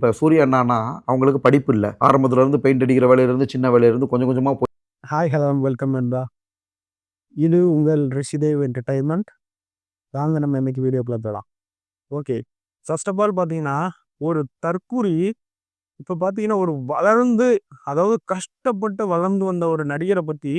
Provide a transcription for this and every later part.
இப்போ சூர்யா அண்ணானா அவங்களுக்கு படிப்பு இல்லை. ஆரம்பத்துல இருந்து பெயிண்ட் அடிக்கிற வேலையிலேருந்து சின்ன வேலையிலேருந்து கொஞ்சம் கொஞ்சமாக போய் ஹாய் ஹலோ வெல்கம் நண்பா இது உங்கள் ரிஷிதேவ் என்டர்டைன்மெண்ட் வாங்க நம்ம இன்னைக்கு வீடியோக்குள்ள போகலாம் ஓகே ஃபர்ஸ்ட் ஆஃப் ஆல் பார்த்தீங்கன்னா ஒரு தற்கூரி இப்போ பார்த்தீங்கன்னா ஒரு வளர்ந்து அதாவது கஷ்டப்பட்டு வளர்ந்து வந்த ஒரு நடிகரை பற்றி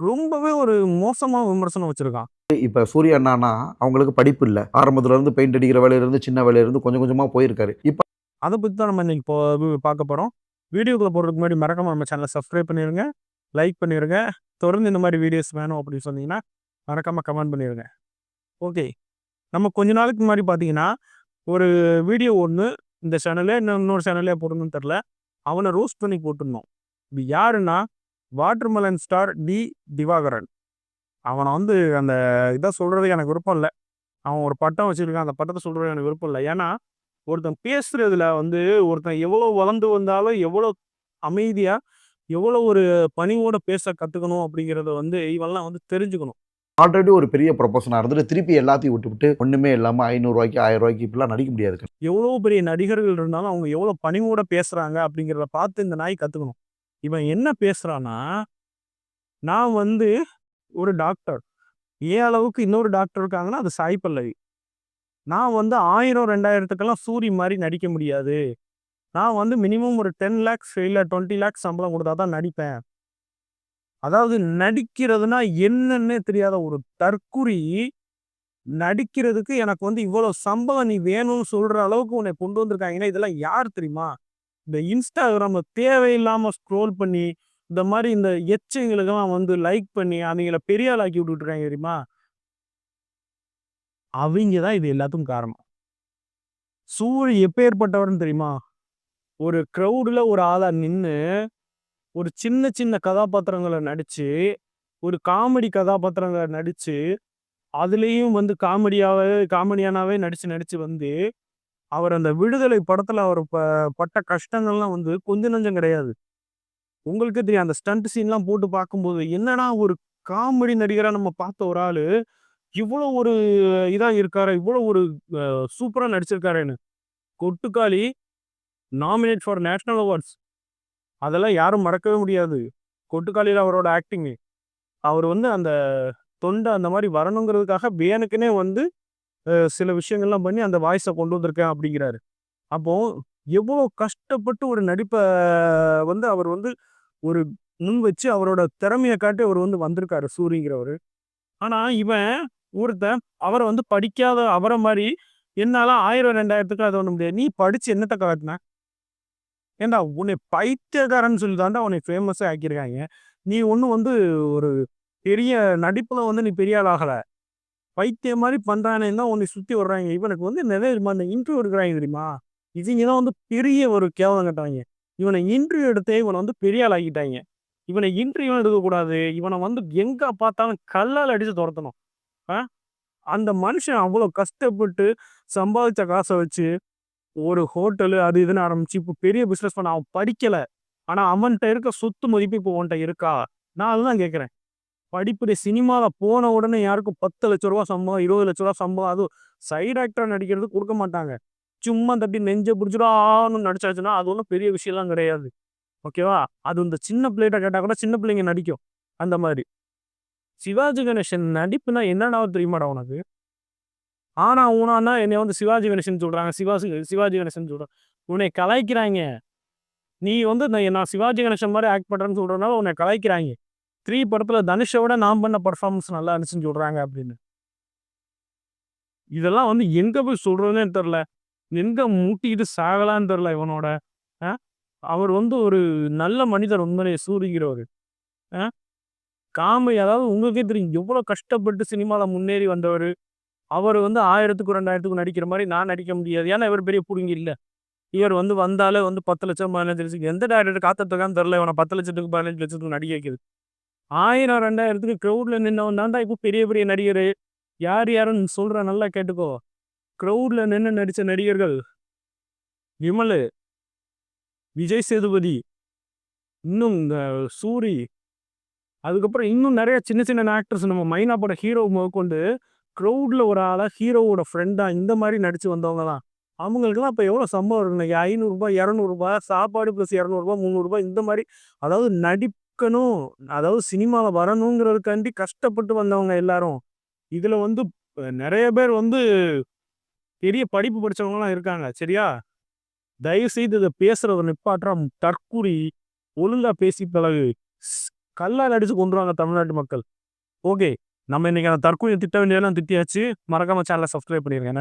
ரொம்பவே ஒரு மோசமாக விமர்சனம் வச்சுருக்கான். இப்போ சூர்யா அண்ணானா அவங்களுக்கு படிப்பு இல்லை. ஆரம்பத்துல இருந்து பெயிண்ட் அடிக்கிற வேலையிலேருந்து சின்ன வேலையிலேருந்து கொஞ்சம் கொஞ்சமாக போயிருக்காரு. இப்போ அதை பற்றி தான் நம்ம இன்னைக்கு இப்போ பார்க்க போகிறோம் வீடியோக்குள்ள போகிறதுக்கு முன்னாடி மறக்காம நம்ம சேனலை சப்ஸ்கிரைப் பண்ணிடுங்க லைக் பண்ணிடுங்க தொடர்ந்து இந்த மாதிரி வீடியோஸ் வேணும் அப்படின்னு சொன்னீங்கன்னா மறக்காமல் கமெண்ட் பண்ணிடுங்க ஓகே நம்ம கொஞ்ச நாளுக்கு முன்னாடி பார்த்தீங்கன்னா ஒரு வீடியோ ஒன்று இந்த சேனல்ல இன்னும் இன்னொரு சேனல்லே போடணும்னு தெரில அவனை ரோஸ்ட் பண்ணி போட்டிருந்தோம். இது யாருன்னா வாட்டர்மெலன் ஸ்டார் டி திவாகரன். அவனை வந்து அந்த இதை சொல்கிறதுக்கு எனக்கு விருப்பம் இல்லை. அவன் ஒரு பட்டம் வச்சுருக்கான். அந்த பட்டத்தை சொல்கிறது எனக்கு விருப்பம் இல்லை. ஏன்னா ஒருத்தன் பேசுறதுல வந்து ஒருத்தன் எவ்வளோ வளர்ந்து வந்தாலும் எவ்வளோ அமைதியா எவ்வளோ ஒரு பணிவோட பேச கத்துக்கணும் அப்படிங்கிறத வந்து இவெல்லாம் வந்து தெரிஞ்சுக்கணும். ஆல்ரெடி ஒரு பெரிய ப்ரொபோஷனாக இருந்துட்டு திருப்பி எல்லாத்தையும் விட்டுவிட்டு ஒன்றுமே இல்லாமல் ஐநூறுரூவாய்க்கு ஆயிரம் ரூபாய்க்கு இப்படிலாம் நடிக்க முடியாது. எவ்வளோ பெரிய நடிகர்கள் இருந்தாலும் அவங்க எவ்வளோ பணிவோட பேசுறாங்க அப்படிங்கிறத பார்த்து இந்த நாய் கத்துக்கணும். இவன் என்ன பேசுறான்னா நான் வந்து ஒரு டாக்டர் ஏன் அளவுக்கு இன்னொரு டாக்டர் இருக்காங்கன்னா அது சாய் பல்லவி. நான் வந்து ஆயிரம் ரெண்டாயிரத்துக்கெல்லாம் சூரி மாதிரி நடிக்க முடியாது. நான் வந்து மினிமம் ஒரு டென் லேக்ஸ் இல்லை டுவெண்ட்டி லேக்ஸ் சம்பளம் கொடுத்தா தான் நடிப்பேன். அதாவது நடிக்கிறதுனா என்னன்னே தெரியாத ஒரு தற்குறி நடிக்கிறதுக்கு எனக்கு வந்து இவ்வளோ சம்பளம் நீ வேணும்னு சொல்கிற அளவுக்கு உன்னை கொண்டு வந்திருக்காங்கன்னா இதெல்லாம் யார் தெரியுமா? இந்த இன்ஸ்டாகிராமில் தேவையில்லாமல் ஸ்க்ரோல் பண்ணி இந்த மாதிரி இந்த எச்சங்களுக்கெல்லாம் வந்து லைக் பண்ணி அவங்கள பெரிய ஆளாக்கி விட்டுட்ருக்காங்க தெரியுமா? அவங்க தான் இது எல்லாத்துக்கும் காரணம். சூழ் எப்பேற்பட்டவர்னு தெரியுமா? ஒரு க்ரௌடில் ஒரு ஆளா நின்று ஒரு சின்ன சின்ன கதாபாத்திரங்களை நடிச்சு ஒரு காமெடி கதாபாத்திரங்களை நடிச்சு அதுலேயும் வந்து காமெடியாவே காமெடியானாவே நடிச்சு நடிச்சு வந்து அவர் அந்த விடுதலை படத்துல அவர் ப பட்ட கஷ்டங்கள்லாம் வந்து கொஞ்சம் நஞ்சம் கிடையாது. உங்களுக்கே தெரியும் அந்த ஸ்டண்ட் சீன்லாம் போட்டு பார்க்கும்போது என்னன்னா ஒரு காமெடி நடிகராக நம்ம பார்த்த ஒரு ஆளு இவ்வளோ ஒரு இதாக இருக்காரு? இவ்வளோ ஒரு சூப்பராக நடிச்சிருக்காருன்னு. Kottukkaali nominate for national awards அதெல்லாம் யாரும் மறக்கவே முடியாது. கொட்டுக்காளியில் அவரோட ஆக்டிங்கு அவர் வந்து அந்த தொண்டை அந்த மாதிரி வரணுங்கிறதுக்காக பேனுக்குனே வந்து சில விஷயங்கள்லாம் பண்ணி அந்த வாய்ஸை கொண்டு வந்திருக்கேன் அப்படிங்கிறாரு. அப்போது எவ்வளோ கஷ்டப்பட்டு ஒரு நடிப்பை வந்து அவர் வந்து ஒரு முன் வச்சு அவரோட திறமையை காட்டி அவர் வந்து வந்திருக்காரு சூரிங்கிறவர். ஆனால் இவன் ஒருத்தன் அவரை வந்து படிக்காத அவரை மாதிரி என்னால ஆயிரம் ரெண்டாயிரத்துக்கு அது ஒண்ணு முடியாது. நீ படிச்சு என்னத்தை காட்டின? ஏண்டா உன்னை பைத்தியக்காரன்னு சொல்லி தாண்டா உன்னை ஃபேமஸாக ஆக்கியிருக்காங்க. நீ ஒன்றும் வந்து ஒரு பெரிய நடிப்பில் வந்து நீ பெரிய ஆள் ஆகல. பைத்தியம் மாதிரி பண்ணுறானே தான் உன்னை சுற்றி வர்றாங்க. இவனுக்கு வந்து நிறைய தெரியுமா? இந்த இன்டர்வியூ எடுக்கிறாங்க தெரியுமா? இவங்க தான் வந்து பெரிய ஒரு கேவலம் கட்டுறாங்க. இவனை இன்டர்வியூ எடுத்தே இவனை வந்து பெரிய ஆள் ஆக்கிட்டாங்க. இவனை இன்டர்வியூ எடுக்கக்கூடாது. இவனை வந்து எங்கே பார்த்தாலும் கல்லால் அடித்து துரத்தணும். அந்த மனுஷன் அவ்வளோ கஷ்டப்பட்டு சம்பாதிச்ச காசை வச்சு ஒரு ஹோட்டலு அது இதுன்னு ஆரம்பிச்சு இப்போ பெரிய பிஸ்னஸ் பண்ண அவன் படிக்கலை. ஆனால் அவன்கிட்ட இருக்க சொத்து மதிப்பு இப்போ உன்கிட்ட இருக்கா? நான் அதுதான் கேட்குறேன் படிப்புடைய சினிமாவில் போன உடனே யாருக்கும் பத்து லட்ச ரூபா சம்பளம் இருபது லட்ச ரூபா சம்பளம் அதுவும் சைடு ஆக்டராக நடிக்கிறது கொடுக்க மாட்டாங்க. சும்மா தட்டி நெஞ்ச பிடிச்சிடும் ஆன்னு நடிச்சாச்சுன்னா அது ஒன்றும் பெரிய விஷயம்லாம் கிடையாது. ஓகேவா? அது இந்த சின்ன பிள்ளைகிட்ட கேட்டால் கூட சின்ன பிள்ளைங்க நடிக்கும். அந்த மாதிரி. சிவாஜி கணேசன் நடிப்புனா என்னடா தெரியுமாடா உனக்கு? ஆனா ஊனானா என்னை வந்து சிவாஜி கணேசன் சொல்றாங்க. சிவாஜி சிவாஜி கணேசன் சொல்றாங்க உன்னை கலாய்க்கிறாங்க நீ வந்து நான் நான் சிவாஜி கணேசன் மாதிரி ஆக்ட் பண்றேன்னு சொல்றதுனால உன்னை கலாய்க்கிறாங்க த்ரீ படத்துல தனுஷை விட நான் பண்ண பர்ஃபார்மன்ஸ் நல்லா இருந்துச்சுன்னு சொல்றாங்க அப்படின்னு. இதெல்லாம் வந்து எங்க போய் சொல்றதுன்னே தெரில எங்க மூட்டிக்கிட்டு சாகலான்னு தெரில இவனோட. ஆ? அவர் வந்து ஒரு நல்ல மனிதர் உண்மையிலேயே சூரிகிறவர் காமெடி அதாவது உங்களுக்கே தெரியும் எவ்வளோ கஷ்டப்பட்டு சினிமாவில் முன்னேறி வந்தவர். அவர் வந்து ஆயிரத்துக்கு ரெண்டாயிரத்துக்கு நடிக்கிற மாதிரி நான் நடிக்க முடியாது. ஏன்னா இவர் பெரிய பிடுங்கி இல்லை. இவர் வந்து வந்தாலே வந்து பத்து லட்சம் பதினஞ்சு லட்சத்துக்கு எந்த டேரக்டர் காத்துட்டுருக்கான்னு தெரில இவனை பத்து லட்சத்துக்கு பதினஞ்சு லட்சத்துக்கு நடிக்க வைக்கிறது. ஆயிரம் ரெண்டாயிரத்துக்கு க்ரௌடில் நின்னவன் தான்டா இப்போ பெரிய பெரிய நடிகர். யார் யாருன்னு சொல்கிற நல்லா கேட்டுக்கோ. க்ரௌடில் நின்று நடித்த நடிகர்கள். விமல் விஜய் சேதுபதி இன்னும் இந்த சூரி அதுக்கப்புறம் இன்னும் நிறைய சின்ன சின்ன ஆக்டர்ஸ் நம்ம மைனா ஹீரோ முதற்கொண்டு க்ரௌடில் ஒரு ஆளாக ஹீரோவோட ஃப்ரெண்டாக இந்த மாதிரி நடித்து வந்தவங்க தான் அவங்களுக்கெல்லாம் இப்போ எவ்வளோ சம்பவம் இருக்குங்க ஐநூறுரூபா இரநூறுபா சாப்பாடு ப்ளஸ் இரநூறுபா 200 ரூ. 300 இந்த மாதிரி அதாவது நடிக்கணும். அதாவது சினிமாவில் வரணுங்கிறதுக்காண்டி கஷ்டப்பட்டு வந்தவங்க எல்லாரும். இதில் வந்து நிறைய பேர் வந்து பெரிய படிப்பு படித்தவங்களாம் இருக்காங்க. சரியா? தயவுசெய்து இதை பேசுகிறத பேசுறத நிப்பாட்றா ஒழுங்காக பேசி பழகு. கல்லால் அடித்து கொண்டுருவாங்க தமிழ்நாட்டு மக்கள். ஓகே. நம்ம இன்னைக்கு அந்த தற்கொலை திட்ட வேண்டியதெல்லாம் திட்டியாச்சு. மறக்காம சேனலை சப்ஸ்கிரைப் பண்ணிடுங்க